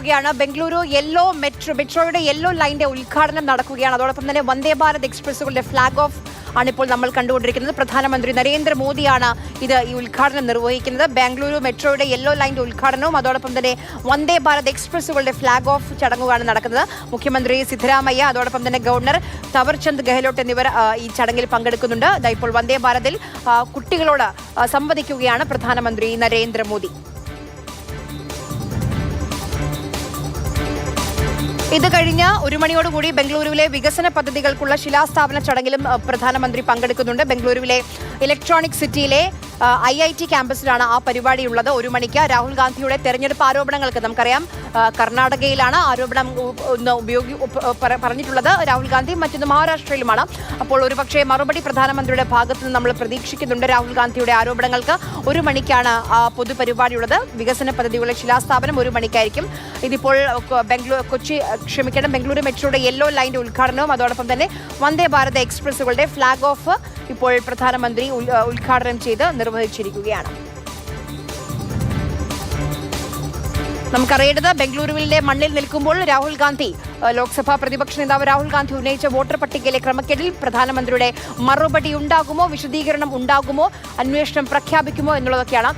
പോവുകയാണ്. Bengaluru yellow metro മെട്രോയുടെ yellow ലൈനിന്റെ ഉദ്ഘാടനം നടക്കുകയാണ്. അതോടൊപ്പം തന്നെ വന്ദേ ഭാരത് എക്സ്പ്രസ്സുകളുടെ ഫ്ലാഗ് ഓഫ് ആണിപ്പോൾ നമ്മൾ കണ്ടുകൊണ്ടിരിക്കുന്നത്. പ്രധാനമന്ത്രി നരേന്ദ്രമോദിയാണ് ഇത് ഈ ഉദ്ഘാടനം നിർവഹിക്കുന്നത്. ബാംഗ്ലൂരു മെട്രോയുടെ യെല്ലോ ലൈനിന്റെ ഉദ്ഘാടനവും അതോടൊപ്പം തന്നെ വന്ദേ ഭാരത് എക്സ്പ്രസ്സുകളുടെ ഫ്ലാഗ് ഓഫ് ചടങ്ങുമാണ് നടക്കുന്നത്. മുഖ്യമന്ത്രി സിദ്ധരാമയ്യ അതോടൊപ്പം തന്നെ ഗവർണർ തവർചന്ദ് ഗെഹ്ലോട്ട് എന്നിവർ ഈ ചടങ്ങിൽ പങ്കെടുക്കുന്നുണ്ട്. ഇപ്പോൾ വന്ദേ ഭാരതിൽ കുട്ടികളോട് സംവദിക്കുകയാണ് പ്രധാനമന്ത്രി നരേന്ദ്രമോദി. ഇത് കഴിഞ്ഞ ഒരു മണിയോടുകൂടി ബംഗളൂരുവിലെ വികസന പദ്ധതികൾക്കുള്ള ശിലാസ്ഥാപന ചടങ്ങിലും പ്രധാനമന്ത്രി പങ്കെടുക്കുന്നുണ്ട്. ബംഗളൂരുവിലെ ഇലക്ട്രോണിക് സിറ്റിയിലെ ഐ ഐ ടി ക്യാമ്പസിലാണ് ആ പരിപാടി ഉള്ളത് ഒരു മണിക്ക് രാഹുൽ ഗാന്ധിയുടെ തെരഞ്ഞെടുപ്പ് ആരോപണങ്ങൾക്ക് നമുക്കറിയാം. കർണാടകയിലാണ് ആരോപണം ഉപയോഗി പറഞ്ഞിട്ടുള്ളത്. രാഹുൽ ഗാന്ധി മറ്റൊന്ന് മഹാരാഷ്ട്രയിലുമാണ്. അപ്പോൾ ഒരുപക്ഷെ മറുപടി പ്രധാനമന്ത്രിയുടെ ഭാഗത്ത് നിന്ന് നമ്മൾ പ്രതീക്ഷിക്കുന്നുണ്ട് രാഹുൽ ഗാന്ധിയുടെ ആരോപണങ്ങൾക്ക്. ഒരു മണിക്കാണ് പൊതുപരിപാടിയുള്ളത്. വികസന പദ്ധതികളുടെ ശിലാസ്ഥാപനം ഒരു മണിക്കായിരിക്കും. ഇതിപ്പോൾ ബംഗളൂരു കൊച്ചി ക്ഷമിക്കണം ബംഗളൂരു മെട്രോയുടെ യെല്ലോ ലൈന്റെ ഉദ്ഘാടനവും അതോടൊപ്പം തന്നെ വന്ദേ ഭാരത് എക്സ്പ്രസ്സുകളുടെ ഫ്ളാഗ് ഓഫ് ഇപ്പോൾ പ്രധാനമന്ത്രി ഉദ്ഘാടനം ചെയ്ത് നിർവഹിച്ചിരിക്കുകയാണ്. നമുക്കറിയേണ്ടത് ബംഗളൂരുവിലെ മണ്ണിൽ നിൽക്കുമ്പോൾ രാഹുൽ ഗാന്ധി ലോക്സഭാ പ്രതിപക്ഷ നേതാവ് രാഹുൽ ഗാന്ധി ഉന്നയിച്ച വോട്ടർ പട്ടികയിലെ ക്രമക്കേടിൽ പ്രധാനമന്ത്രിയുടെ മറുപടി ഉണ്ടാകുമോ? വിശദീകരണം ഉണ്ടാകുമോ? അന്വേഷണം പ്രഖ്യാപിക്കുമോ എന്നുള്ളതൊക്കെയാണ്